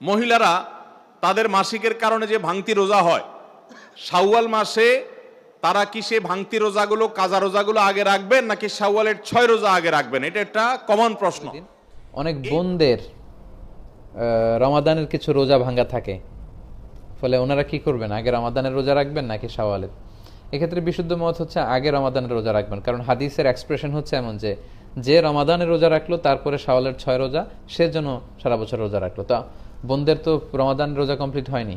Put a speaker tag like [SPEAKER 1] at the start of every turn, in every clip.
[SPEAKER 1] মহিলারা তাদের মাসিকের কারণে যে ভাঙতি রোজা হয়, শাওয়াল মাসে তারা কি সে ভাঙতি রোজাগুলো, কাজা রোজাগুলো আগে রাখবেন, নাকি শাওয়ালের ছয় রোজা আগে রাখবেন? এটা একটা কমন প্রশ্ন।
[SPEAKER 2] অনেক বোনদের রমাদানের কিছু রোজা ভাঙ্গা থাকে। ফলে ওনারা কি করবেন? আগে রমাদানের রোজা রাখবেন, নাকি শাওয়ালের? এক্ষেত্রে বিশুদ্ধ মত হচ্ছে আগে রমাদানের রোজা রাখবেন। কারণ হাদিসের এক্সপ্রেশন হচ্ছে এমন যে যে রমাদানের রোজা রাখল, তারপরে শাওয়ালের ছয় রোজা, সে জন্য সারা বছর রোজা রাখল। তা বোনদের তো রমাদান রোজা কমপ্লিট হয়নি।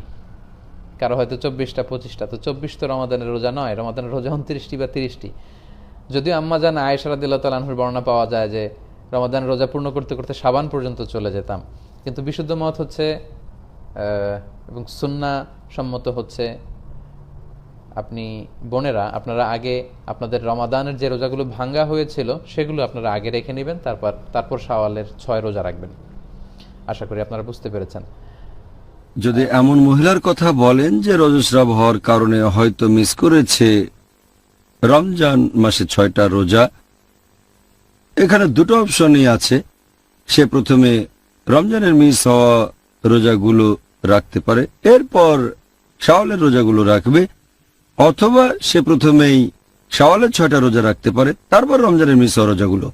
[SPEAKER 2] কারও হয়তো চব্বিশটা, পঁচিশটা। তো চব্বিশ তো রমাদানের রোজা নয়, রমাদানের রোজা উনত্রিশটি বা তিরিশটি। যদিও আম্মা জান আয়েশারা দিল্লা তালাহুর বর্ণনা পাওয়া যায় যে রমাদান রোজা পূর্ণ করতে করতে সাবান পর্যন্ত চলে যেতাম। কিন্তু বিশুদ্ধ মত হচ্ছে এবং সুন্না সম্মত হচ্ছে, আপনি বোনেরা, আপনারা আগে আপনাদের রমাদানের যে রোজাগুলো ভাঙ্গা হয়েছিল, সেগুলো আপনারা আগে রেখে নেবেন, তারপর তারপর শাওয়ালের ছয় রোজা রাখবেন। আশা করি আপনারা বুঝতে পেরেছেন।
[SPEAKER 3] যদি এমন মহিলার কথা বলেন যে রজস্রাব হওয়ার কারণে হয়তো মিস করেছে রমজান মাসে ছয়টা রোজা, এখানে দুটো অপশনই আছে। সে প্রথমে রমজানের মিস হওয়া রোজাগুলো রাখতে পারে, এরপর শাওয়ালের রোজাগুলো রাখবে, অথবা সে প্রথমেই শাওয়ালের ছয়টা রোজা রাখতে পারে, তারপর রমজানের মিস হওয়া রোজাগুলো।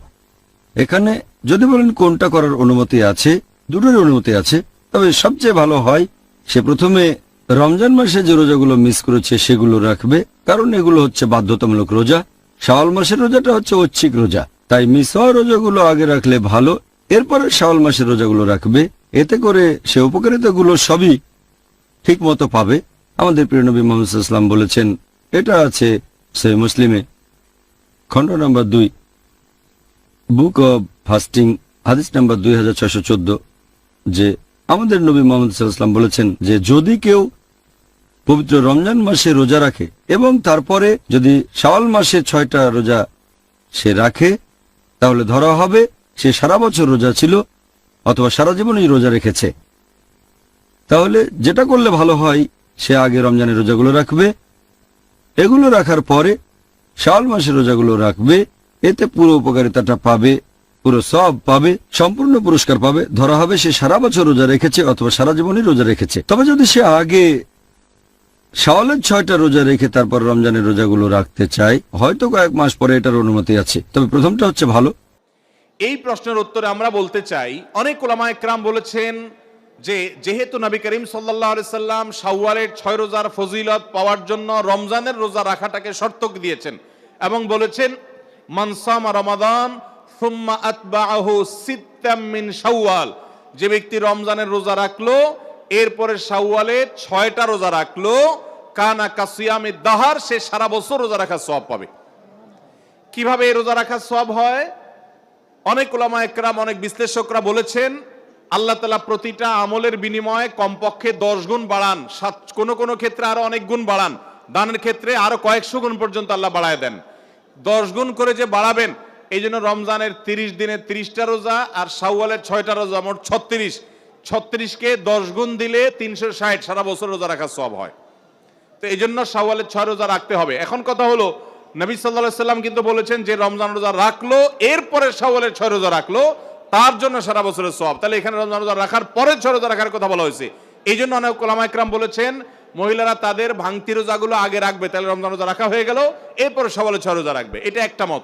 [SPEAKER 3] এখানে যদি বলেন কোনটা করার অনুমতি আছে দুটোর অনুমতি আছে, তবে সবচেয়ে ভালো হয় সে প্রথমে রমজান মাসে যে রোজাগুলো মিস করেছে সেগুলো রাখবে, কারণ এগুলো হচ্ছে বাধ্যতামূলক রোজা। শাওয়াল মাসের রোজাটা হচ্ছে ঐচ্ছিক রোজা, তাই মিস হওয়া রোজাগুলো আগে রাখলে ভালো, এরপরে শাওয়াল মাসের রোজাগুলো রাখবে। এতে করে সে উপকারিতাগুলো সবই ঠিক মতো পাবে। আমাদের প্রিয় নবী মোহাম্মদ ইসলাম বলেছেন, এটা আছে সে মুসলিমে। খণ্ড নম্বর দুই বুক অব ফাস্টিং হাদিস নাম্বার দুই যে আমাদের নবী মোহাম্মদ সাল্লাম বলেছেন যে যদি কেউ পবিত্র রমজান মাসে রোজা রাখে এবং তারপরে যদি শাওয়াল মাসে ছয়টা রোজা সে রাখে, তাহলে ধরা হবে সে সারা বছর রোজা ছিল অথবা সারা জীবনই রোজা রেখেছে। তাহলে যেটা করলে ভালো হয়, সে আগে রমজানের রোজাগুলো রাখবে। এগুলো রাখার পরে শাওয়াল মাসের রোজাগুলো রাখবে। এতে পুরো উপকারিতাটা পাবে পুরো সব পাবে, সম্পূর্ণ পুরস্কার পাবে, ধরা হবে সে সারা বছর রোজা রেখেছে অথবা সারা জীবনই রোজা রেখেছে। তবে যদি সে আগে শাওয়ালের ছয়টা রোজা রেখে তারপর রমজানের রোজাগুলো রাখতে চায়, হয়তো কয়েক মাস পরে এটার অনুমতি আছে। তবে প্রথমটা হচ্ছে ভালো।
[SPEAKER 1] এই প্রশ্নের উত্তরে আমরা বলতে চাই, অনেক ওলামা একরাম বলেছেন যে, যেহেতু নবী করিম সাল্লাহ সাল্লাম শাওয়ালের ছয় রোজার ফজিলত পাওয়ার জন্য রমজানের রোজা রাখাটাকে শর্ত দিয়েছেন এবং বলেছেন মানসামা রমাদান যে ব্যক্তি রমজানের রোজা রাখল, এরপরে শাওয়ালে ছয়টা রোজা রাখল, কানা কাসিয়ামে দাহার, সে সারা বছর রোজা রাখার সব পাবে। কীভাবে এই রোজা রাখার সব হয়? অনেক ওলামা একরাম, অনেক বিশ্লেষকরা বলেছেন, আল্লাহ তালা প্রতিটা আমলের বিনিময়ে কমপক্ষে দশ গুণ বাড়ান। সাত, কোনো কোনো ক্ষেত্রে আরও অনেক গুণ বাড়ান। দানের ক্ষেত্রে আরও কয়েকশো গুণ পর্যন্ত আল্লাহ বাড়ায় দেন। দশ গুণ করে যে বাড়াবেন এই জন্য রমজানের তিরিশ দিনের তিরিশটা রোজা আর শাওয়ালের ছয়টা রোজা, মোট ছত্রিশ। ছত্রিশকে দশ গুণ দিলে তিনশো ষাট, সারা বছর রোজা রাখার সব হয়। তো এই জন্য শাওয়ালের ছয় রোজা রাখতে হবে। এখন কথা হলো, নবী সাল্লাহ সাল্লাম কিন্তু বলেছেন যে রমজান রোজা রাখল, এরপরে শাওয়ালের ছয় রোজা রাখল, তার জন্য সারা বছরের সব তাহলে এখানে রমজান রোজা রাখার পরে ছয় রোজা রাখার কথা বলা হয়েছে। এই জন্য অনেক কোলামা একরাম বলেছেন, মহিলারা তাদের ভাঙতি রোজাগুলো আগে রাখবে, তাহলে রমজান রোজা রাখা হয়ে গেল, এরপরে শাওয়ালের ছয় রোজা রাখবে। এটা একটা মত।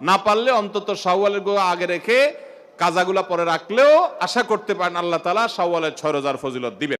[SPEAKER 1] না পারলে অন্তত শাওয়ালের গো আগে রেখে কাজাগুলা পরে রাখলেও আশা করতে পারেন আল্লাহ তালা শাওয়ালের ছয় রোজার ফজিলত দিবেন।